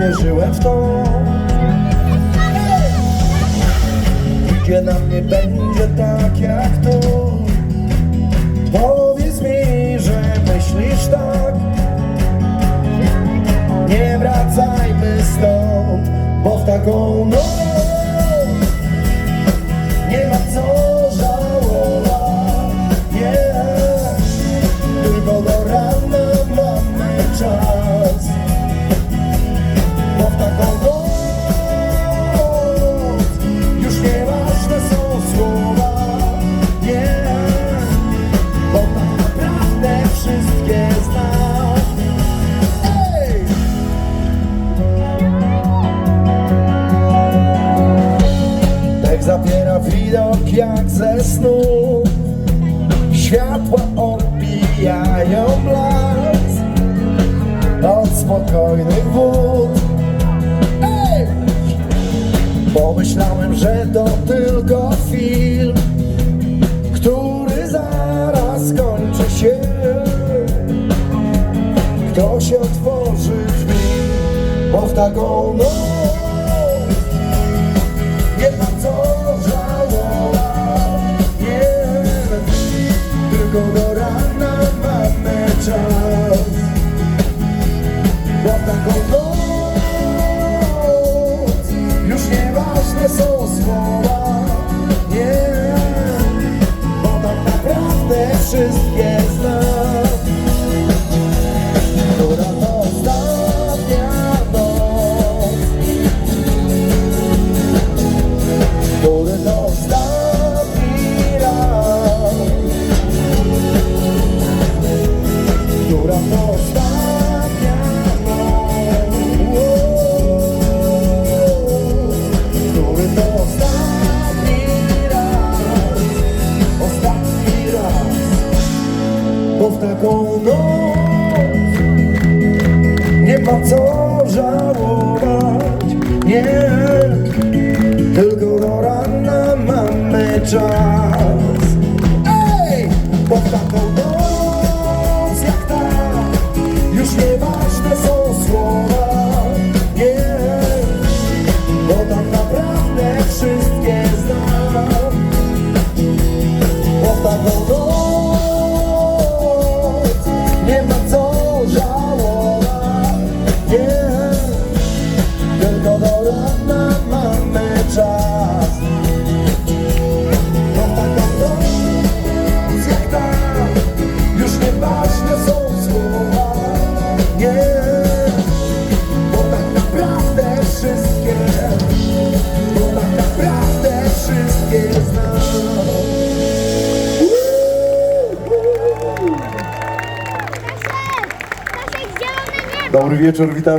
nie wierzyłem w to. Gdzie na mnie będzie tak jak tu Dech zabiera widok jak ze snu. Światła odbijają blask Od spokojnych wód. Ej! Pomyślałem, że to tylko film Który zaraz skończy się. Ktoś otworzy drzwi Bo w taką noc nie ma co taką noc Już nieważne są słowa, nie. Bo tak naprawdę wszystkie taką noc Nie ma co żałować Nie tylko do mamy czas Ej! Bo taką wszystkie. Bo tak naprawdę wszystkie znam! Dobry wieczór, witam